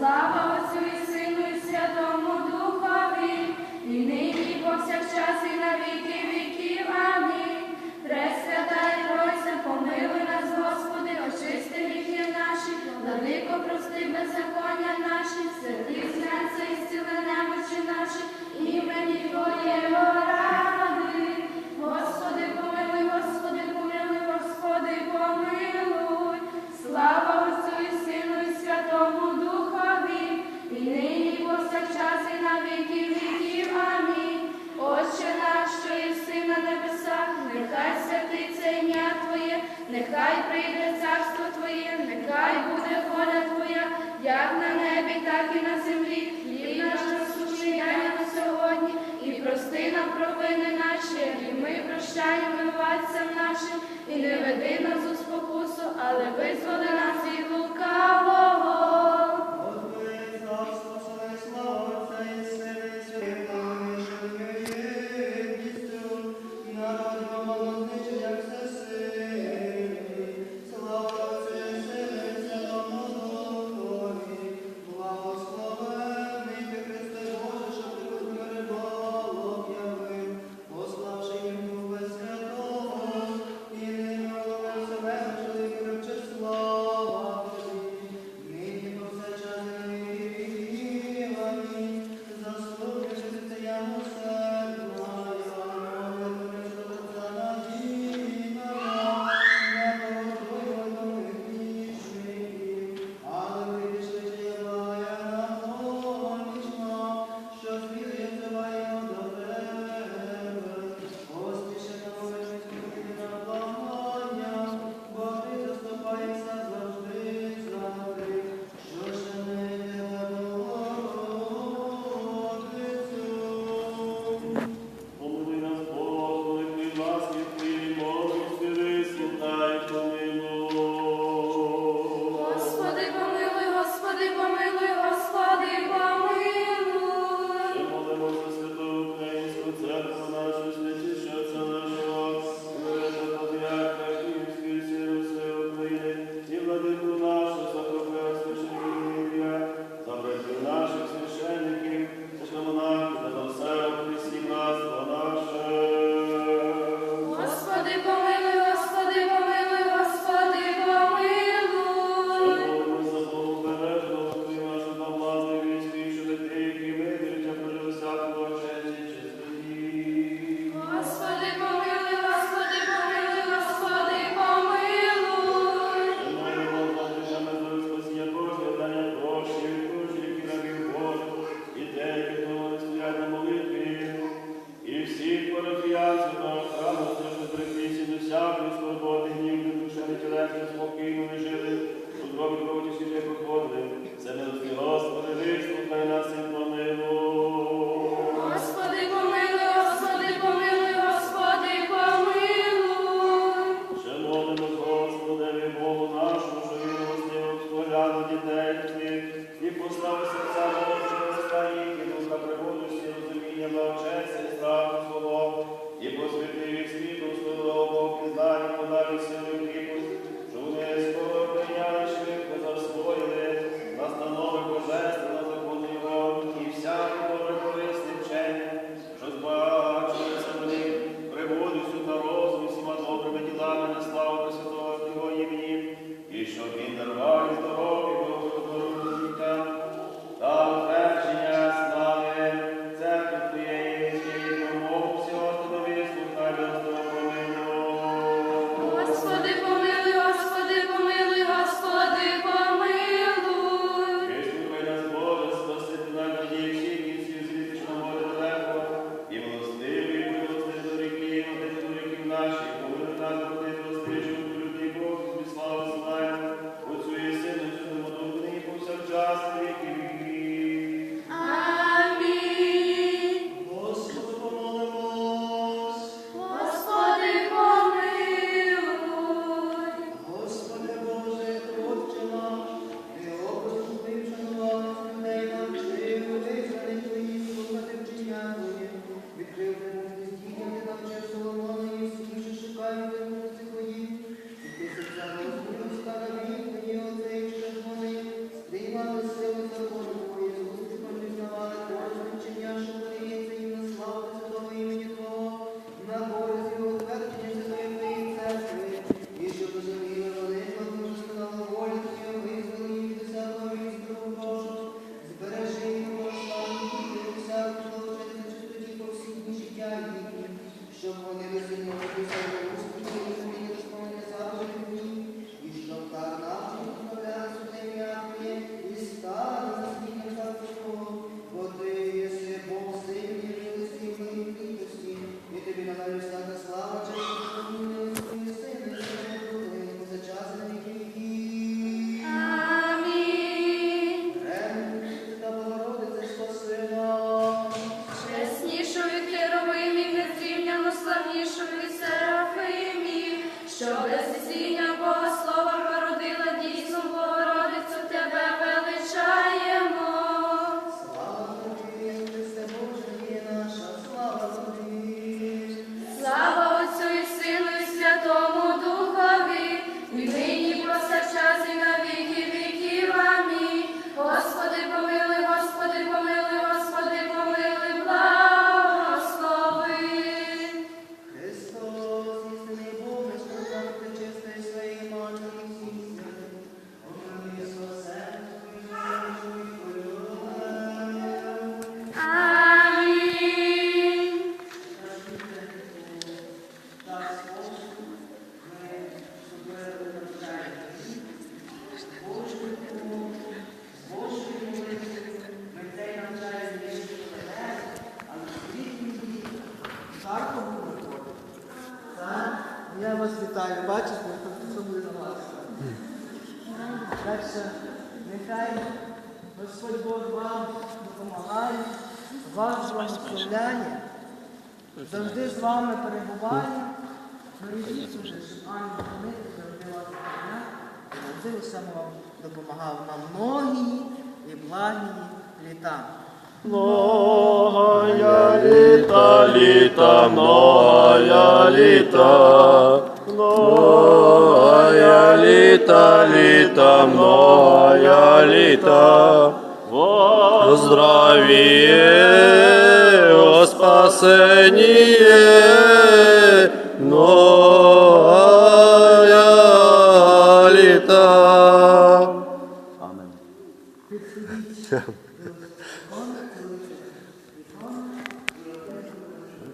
Слава Отцю і Сину і Святому Духові, і нині і повсякчас і на віки віків. Амінь. Пресвята і Тройця, помилуй нас, Господи, очисти гріхи наші, владико прости беззаконня наші, святи зняться і зціли немочі наші, імені Твоєго ради. Господи, помилуй, Господи, помилуй, Господи, помилуй. Слава нехай прийде царство Твоє, нехай буде воля Твоя, як на небі, так і на землі. Хліб наш дай нам сьогодні, і прости нам провини наші, і ми прощаємо винуватцям нашим, і не веди нас у спокусу, але визволи нас Rashi. Thank you. Пішуть серафимі, що без зі. Я вас вітаю, бачите, особливо вас. Так що нехай Господь Бог вам допомагає, вас благословляє, завжди з вами перебуває. Бережіть уже, щоб Анна Гонити завжди вас допомагає, завжди у самому допомагав на многії і благі літа. Многая літа, літа, много я літа, я літа, літа, я літа, здравіє, о спасеніє, но